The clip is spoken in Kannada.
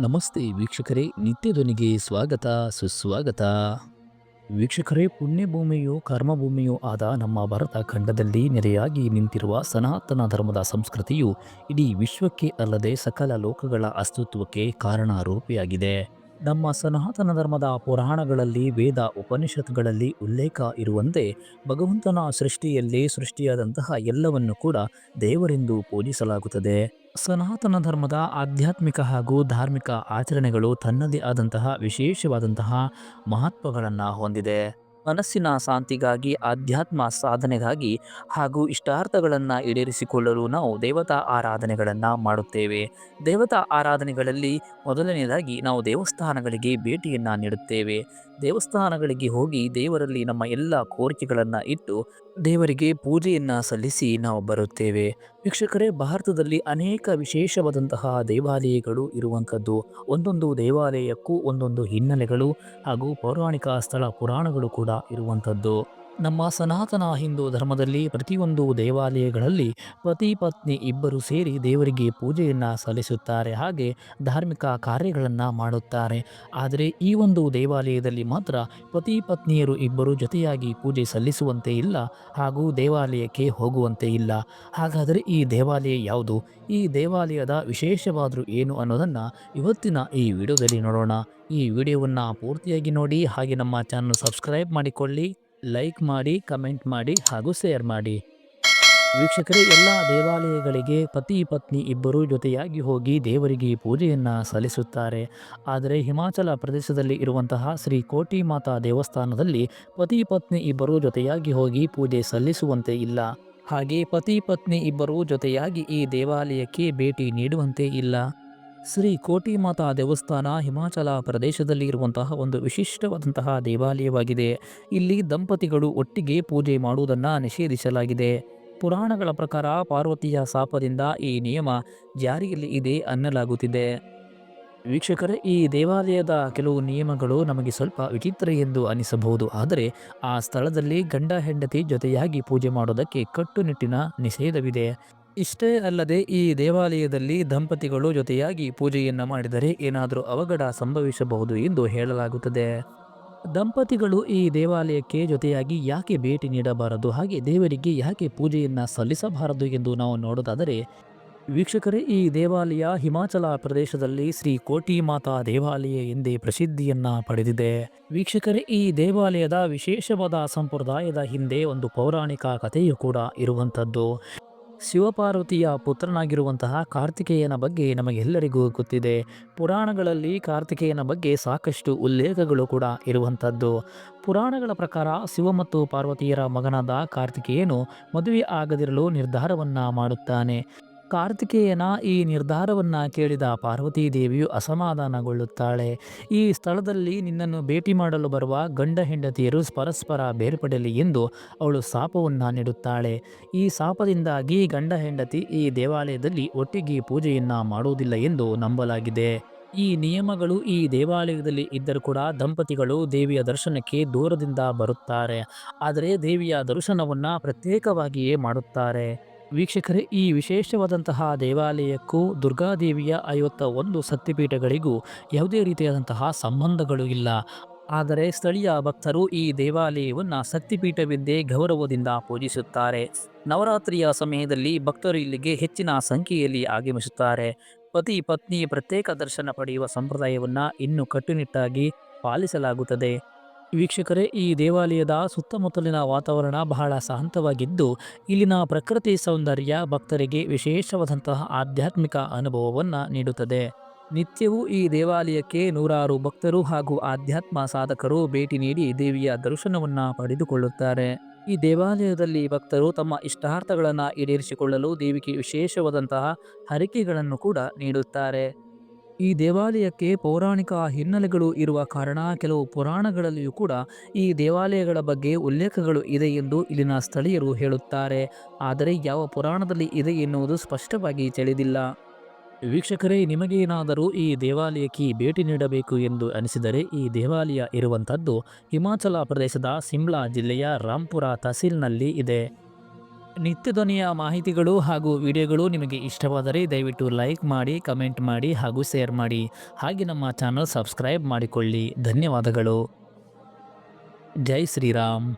ನಮಸ್ತೆ ವೀಕ್ಷಕರೇ, ನಿತ್ಯಧ್ವನಿಗೆ ಸ್ವಾಗತ, ಸುಸ್ವಾಗತ. ವೀಕ್ಷಕರೇ, ಪುಣ್ಯಭೂಮಿಯು ಕರ್ಮಭೂಮಿಯೂ ಆದ ನಮ್ಮ ಭಾರತ ಖಂಡದಲ್ಲಿ ನೆರೆಯಾಗಿ ನಿಂತಿರುವ ಸನಾತನ ಧರ್ಮದ ಸಂಸ್ಕೃತಿಯು ಇಡೀ ವಿಶ್ವಕ್ಕೆ ಅಲ್ಲದೆ ಸಕಲ ಲೋಕಗಳ ಅಸ್ತಿತ್ವಕ್ಕೆ ಕಾರಣರೂಪಿಯಾಗಿದೆ. ನಮ್ಮ ಸನಾತನ ಧರ್ಮದ ಪುರಾಣಗಳಲ್ಲಿ, ವೇದ ಉಪನಿಷತ್ಗಳಲ್ಲಿ ಉಲ್ಲೇಖ ಇರುವಂತೆ ಭಗವಂತನ ಸೃಷ್ಟಿಯಲ್ಲಿ ಸೃಷ್ಟಿಯಾದಂತಹ ಎಲ್ಲವನ್ನು ಕೂಡ ದೇವರೆಂದು ಪೂಜಿಸಲಾಗುತ್ತದೆ. ಸನಾತನ ಧರ್ಮದ ಆಧ್ಯಾತ್ಮಿಕ ಹಾಗೂ ಧಾರ್ಮಿಕ ಆಚರಣೆಗಳು ತನ್ನದೇ ಆದಂತಹ ವಿಶೇಷವಾದಂತಹ ಮಹತ್ವಗಳನ್ನು ಹೊಂದಿದೆ. ಮನಸ್ಸಿನ ಶಾಂತಿಗಾಗಿ, ಆಧ್ಯಾತ್ಮ ಸಾಧನೆಗಾಗಿ ಹಾಗೂ ಇಷ್ಟಾರ್ಥಗಳನ್ನು ಈಡೇರಿಸಿಕೊಳ್ಳಲು ನಾವು ದೇವತಾ ಆರಾಧನೆಗಳನ್ನು ಮಾಡುತ್ತೇವೆ. ದೇವತಾ ಆರಾಧನೆಗಳಲ್ಲಿ ಮೊದಲನೆಯದಾಗಿ ನಾವು ದೇವಸ್ಥಾನಗಳಿಗೆ ಭೇಟಿಯನ್ನು ನೀಡುತ್ತೇವೆ. ದೇವಸ್ಥಾನಗಳಿಗೆ ಹೋಗಿ ದೇವರಲ್ಲಿ ನಮ್ಮ ಎಲ್ಲ ಕೋರಿಕೆಗಳನ್ನು ಇಟ್ಟು ದೇವರಿಗೆ ಪೂಜೆಯನ್ನು ಸಲ್ಲಿಸಿ ನಾವು ಬರುತ್ತೇವೆ. ವೀಕ್ಷಕರೇ, ಭಾರತದಲ್ಲಿ ಅನೇಕ ವಿಶೇಷವಾದಂತಹ ದೇವಾಲಯಗಳು ಇರುವಂಥದ್ದು. ಒಂದೊಂದು ದೇವಾಲಯಕ್ಕೂ ಒಂದೊಂದು ಹಿನ್ನೆಲೆಗಳು ಹಾಗೂ ಪೌರಾಣಿಕ ಸ್ಥಳ ಪುರಾಣಗಳು ಕೂಡ ಇರುವಂಥದ್ದು. ನಮ್ಮ ಸನಾತನ ಹಿಂದೂ ಧರ್ಮದಲ್ಲಿ ಪ್ರತಿಯೊಂದು ದೇವಾಲಯಗಳಲ್ಲಿ ಪತಿ ಪತ್ನಿ ಇಬ್ಬರು ಸೇರಿ ದೇವರಿಗೆ ಪೂಜೆಯನ್ನು ಸಲ್ಲಿಸುತ್ತಾರೆ, ಹಾಗೆ ಧಾರ್ಮಿಕ ಕಾರ್ಯಗಳನ್ನು ಮಾಡುತ್ತಾರೆ. ಆದರೆ ಈ ಒಂದು ದೇವಾಲಯದಲ್ಲಿ ಮಾತ್ರ ಪತಿ ಪತ್ನಿಯರು ಇಬ್ಬರು ಜೊತೆಯಾಗಿ ಪೂಜೆ ಸಲ್ಲಿಸುವಂತೆ ಇಲ್ಲ, ಹಾಗೂ ದೇವಾಲಯಕ್ಕೆ ಹೋಗುವಂತೆ ಇಲ್ಲ. ಹಾಗಾದರೆ ಈ ದೇವಾಲಯ ಯಾವುದು? ಈ ದೇವಾಲಯದ ವಿಶೇಷವಾದರೂ ಏನು ಅನ್ನೋದನ್ನು ಇವತ್ತಿನ ಈ ವಿಡಿಯೋದಲ್ಲಿ ನೋಡೋಣ. ಈ ವಿಡಿಯೋವನ್ನು ಪೂರ್ತಿಯಾಗಿ ನೋಡಿ, ಹಾಗೆ ನಮ್ಮ ಚಾನಲ್ ಸಬ್ಸ್ಕ್ರೈಬ್ ಮಾಡಿಕೊಳ್ಳಿ. ಲೈಕ್ ಮಾಡಿ ಕಮೆಂಟ್ ಮಾಡಿ ಹಾಗೂ ಶೇರ್ ಮಾಡಿ. ವೀಕ್ಷಕರೇ, ಎಲ್ಲ ದೇವಾಲಯಗಳಿಗೆ ಪತಿ, ಪತ್ನಿ ಇಬ್ಬರೂ ಜೊತೆಯಾಗಿ ಹೋಗಿ ದೇವರಿಗೆ ಪೂಜೆಯನ್ನು ಸಲ್ಲಿಸುತ್ತಾರೆ. ಆದರೆ ಹಿಮಾಚಲ ಪ್ರದೇಶದಲ್ಲಿ ಇರುವಂತಹ ಶ್ರೀ ಕೋಟಿ ಮಾತಾ ದೇವಸ್ಥಾನದಲ್ಲಿ ಪತಿ, ಪತ್ನಿ ಇಬ್ಬರೂ ಜೊತೆಯಾಗಿ ಹೋಗಿ ಪೂಜೆ ಸಲ್ಲಿಸುವಂತೆ ಇಲ್ಲ. ಹಾಗೆ ಪತಿ, ಪತ್ನಿ ಇಬ್ಬರೂ ಜೊತೆಯಾಗಿ ಈ ದೇವಾಲಯಕ್ಕೆ ಭೇಟಿ ನೀಡುವಂತೆ ಇಲ್ಲ. ಶ್ರೀ ಕೋಟಿ ಮಾತಾ ದೇವಸ್ಥಾನ ಹಿಮಾಚಲ ಪ್ರದೇಶದಲ್ಲಿ ಇರುವಂತಹ ಒಂದು ವಿಶಿಷ್ಟವಾದಂತಹ ದೇವಾಲಯವಾಗಿದೆ. ಇಲ್ಲಿ ದಂಪತಿಗಳು ಒಟ್ಟಿಗೆ ಪೂಜೆ ಮಾಡುವುದನ್ನು ನಿಷೇಧಿಸಲಾಗಿದೆ. ಪುರಾಣಗಳ ಪ್ರಕಾರ ಪಾರ್ವತಿಯ ಶಾಪದಿಂದ ಈ ನಿಯಮ ಜಾರಿಯಲ್ಲಿ ಇದೆ ಅನ್ನಲಾಗುತ್ತಿದೆ. ವೀಕ್ಷಕರೇ, ಈ ದೇವಾಲಯದ ಕೆಲವು ನಿಯಮಗಳು ನಮಗೆ ಸ್ವಲ್ಪ ವಿಚಿತ್ರ ಎಂದು ಅನಿಸಬಹುದು. ಆದರೆ ಆ ಸ್ಥಳದಲ್ಲಿ ಗಂಡ ಹೆಂಡತಿ ಜೊತೆಯಾಗಿ ಪೂಜೆ ಮಾಡೋದಕ್ಕೆ ಕಟ್ಟುನಿಟ್ಟಿನ ನಿಷೇಧವಿದೆ. ಇಷ್ಟೇ ಅಲ್ಲದೆ ಈ ದೇವಾಲಯದಲ್ಲಿ ದಂಪತಿಗಳು ಜೊತೆಯಾಗಿ ಪೂಜೆಯನ್ನು ಮಾಡಿದರೆ ಏನಾದರೂ ಅವಘಡ ಸಂಭವಿಸಬಹುದು ಎಂದು ಹೇಳಲಾಗುತ್ತದೆ. ದಂಪತಿಗಳು ಈ ದೇವಾಲಯಕ್ಕೆ ಜೊತೆಯಾಗಿ ಯಾಕೆ ಭೇಟಿ ನೀಡಬಾರದು, ಹಾಗೆ ದೇವರಿಗೆ ಯಾಕೆ ಪೂಜೆಯನ್ನು ಸಲ್ಲಿಸಬಾರದು ಎಂದು ನಾವು ನೋಡೋದಾದರೆ, ವೀಕ್ಷಕರೇ, ಈ ದೇವಾಲಯ ಹಿಮಾಚಲ ಪ್ರದೇಶದಲ್ಲಿ ಶ್ರೀ ಕೋಟಿ ಮಾತಾ ದೇವಾಲಯ ಎಂದೇ ಪ್ರಸಿದ್ಧಿಯನ್ನ ಪಡೆದಿದೆ. ವೀಕ್ಷಕರೇ, ಈ ದೇವಾಲಯದ ವಿಶೇಷವಾದ ಸಂಪ್ರದಾಯದ ಹಿಂದೆ ಒಂದು ಪೌರಾಣಿಕ ಕಥೆಯು ಕೂಡ ಇರುವಂಥದ್ದು. ಶಿವಪಾರ್ವತಿಯ ಪುತ್ರನಾಗಿರುವಂತಹ ಕಾರ್ತಿಕೇಯನ ಬಗ್ಗೆ ನಮಗೆಲ್ಲರಿಗೂ ಗೊತ್ತಿದೆ. ಪುರಾಣಗಳಲ್ಲಿ ಕಾರ್ತಿಕೇಯನ ಬಗ್ಗೆ ಸಾಕಷ್ಟು ಉಲ್ಲೇಖಗಳು ಕೂಡ ಇರುವಂಥದ್ದು. ಪುರಾಣಗಳ ಪ್ರಕಾರ ಶಿವ ಮತ್ತು ಪಾರ್ವತಿಯರ ಮಗನಾದ ಕಾರ್ತಿಕೇಯನು ಮದುವೆ ಆಗದಿರಲು ನಿರ್ಧಾರವನ್ನು ಮಾಡುತ್ತಾನೆ. ಕಾರ್ತಿಕೇಯನ ಈ ನಿರ್ಧಾರವನ್ನು ಕೇಳಿದ ಪಾರ್ವತೀ ದೇವಿಯು ಅಸಮಾಧಾನಗೊಳ್ಳುತ್ತಾಳೆ. ಈ ಸ್ಥಳದಲ್ಲಿ ನಿನ್ನನ್ನು ಭೇಟಿ ಮಾಡಲು ಬರುವ ಗಂಡ ಹೆಂಡತಿಯರು ಪರಸ್ಪರ ಬೇರ್ಪಡಲಿ ಎಂದು ಅವಳು ಸಾಪವನ್ನು ನೀಡುತ್ತಾಳೆ. ಈ ಶಾಪದಿಂದಾಗಿ ಗಂಡ ಹೆಂಡತಿ ಈ ದೇವಾಲಯದಲ್ಲಿ ಒಟ್ಟಿಗೆ ಪೂಜೆಯನ್ನು ಮಾಡುವುದಿಲ್ಲ ಎಂದು ನಂಬಲಾಗಿದೆ. ಈ ನಿಯಮಗಳು ಈ ದೇವಾಲಯದಲ್ಲಿ ಇದ್ದರೂ ಕೂಡ ದಂಪತಿಗಳು ದೇವಿಯ ದರ್ಶನಕ್ಕೆ ದೂರದಿಂದ ಬರುತ್ತಾರೆ. ಆದರೆ ದೇವಿಯ ದರ್ಶನವನ್ನು ಪ್ರತ್ಯೇಕವಾಗಿಯೇ ಮಾಡುತ್ತಾರೆ. ವೀಕ್ಷಕರೇ, ಈ ವಿಶೇಷವಾದಂತಹ ದೇವಾಲಯಕ್ಕೂ ದುರ್ಗಾದೇವಿಯ ಐವತ್ತ ಒಂದು ಸತ್ಯಪೀಠಗಳಿಗೂ ಯಾವುದೇ ರೀತಿಯಾದಂತಹ ಸಂಬಂಧಗಳು ಇಲ್ಲ. ಆದರೆ ಸ್ಥಳೀಯ ಭಕ್ತರು ಈ ದೇವಾಲಯವನ್ನು ಸತ್ಯಪೀಠವೆಂದೇ ಗೌರವದಿಂದ ಪೂಜಿಸುತ್ತಾರೆ. ನವರಾತ್ರಿಯ ಸಮಯದಲ್ಲಿ ಭಕ್ತರು ಇಲ್ಲಿಗೆ ಹೆಚ್ಚಿನ ಸಂಖ್ಯೆಯಲ್ಲಿ ಆಗಮಿಸುತ್ತಾರೆ. ಪತಿ ಪತ್ನಿ ಪ್ರತ್ಯೇಕ ದರ್ಶನ ಪಡೆಯುವ ಸಂಪ್ರದಾಯವನ್ನು ಇನ್ನೂ ಕಟ್ಟುನಿಟ್ಟಾಗಿ ಪಾಲಿಸಲಾಗುತ್ತದೆ. ವೀಕ್ಷಕರೇ, ಈ ದೇವಾಲಯದ ಸುತ್ತಮುತ್ತಲಿನ ವಾತಾವರಣ ಬಹಳ ಶಾಂತವಾಗಿದ್ದು, ಇಲ್ಲಿನ ಪ್ರಕೃತಿ ಸೌಂದರ್ಯ ಭಕ್ತರಿಗೆ ವಿಶೇಷವಾದಂತಹ ಆಧ್ಯಾತ್ಮಿಕ ಅನುಭವವನ್ನು ನೀಡುತ್ತದೆ. ನಿತ್ಯವೂ ಈ ದೇವಾಲಯಕ್ಕೆ ನೂರಾರು ಭಕ್ತರು ಹಾಗೂ ಆಧ್ಯಾತ್ಮ ಸಾಧಕರು ಭೇಟಿ ನೀಡಿ ದೇವಿಯ ದರ್ಶನವನ್ನು ಪಡೆದುಕೊಳ್ಳುತ್ತಾರೆ. ಈ ದೇವಾಲಯದಲ್ಲಿ ಭಕ್ತರು ತಮ್ಮ ಇಷ್ಟಾರ್ಥಗಳನ್ನು ಈಡೇರಿಸಿಕೊಳ್ಳಲು ದೇವಿಗೆ ವಿಶೇಷವಾದಂತಹ ಹರಿಕೆಗಳನ್ನು ಕೂಡ ನೀಡುತ್ತಾರೆ. ಈ ದೇವಾಲಯಕ್ಕೆ ಪೌರಾಣಿಕ ಹಿನ್ನೆಲೆಗಳು ಇರುವ ಕಾರಣ ಕೆಲವು ಪುರಾಣಗಳಲ್ಲಿಯೂ ಕೂಡ ಈ ದೇವಾಲಯಗಳ ಬಗ್ಗೆ ಉಲ್ಲೇಖಗಳು ಇದೆ ಎಂದು ಇಲ್ಲಿನ ಸ್ಥಳೀಯರು ಹೇಳುತ್ತಾರೆ. ಆದರೆ ಯಾವ ಪುರಾಣದಲ್ಲಿ ಇದೆ ಎನ್ನುವುದು ಸ್ಪಷ್ಟವಾಗಿ ತಿಳಿದಿಲ್ಲ. ವೀಕ್ಷಕರೇ ನಿಮಗೇನಾದರೂ ಈ ದೇವಾಲಯಕ್ಕೆ ಭೇಟಿ ನೀಡಬೇಕು ಎಂದು ಅನಿಸಿದರೆ ಈ ದೇವಾಲಯ ಇರುವಂಥದ್ದು ಹಿಮಾಚಲ ಪ್ರದೇಶದ ಸಿಮ್ಲಾ ಜಿಲ್ಲೆಯ ರಾಂಪುರ ತಹಸೀಲ್ನಲ್ಲಿ ಇದೆ. ನಿತ್ಯ ಧ್ವನಿಯ ಮಾಹಿತಿಗಳು ಹಾಗೂ ವಿಡಿಯೋಗಳು ನಿಮಗೆ ಇಷ್ಟವಾದರೆ ದಯವಿಟ್ಟು ಲೈಕ್ ಮಾಡಿ, ಕಮೆಂಟ್ ಮಾಡಿ ಹಾಗೂ ಶೇರ್ ಮಾಡಿ. ಹಾಗೆ ನಮ್ಮ ಚಾನಲ್ ಸಬ್ಸ್ಕ್ರೈಬ್ ಮಾಡಿಕೊಳ್ಳಿ. ಧನ್ಯವಾದಗಳು. ಜೈ ಶ್ರೀರಾಮ್.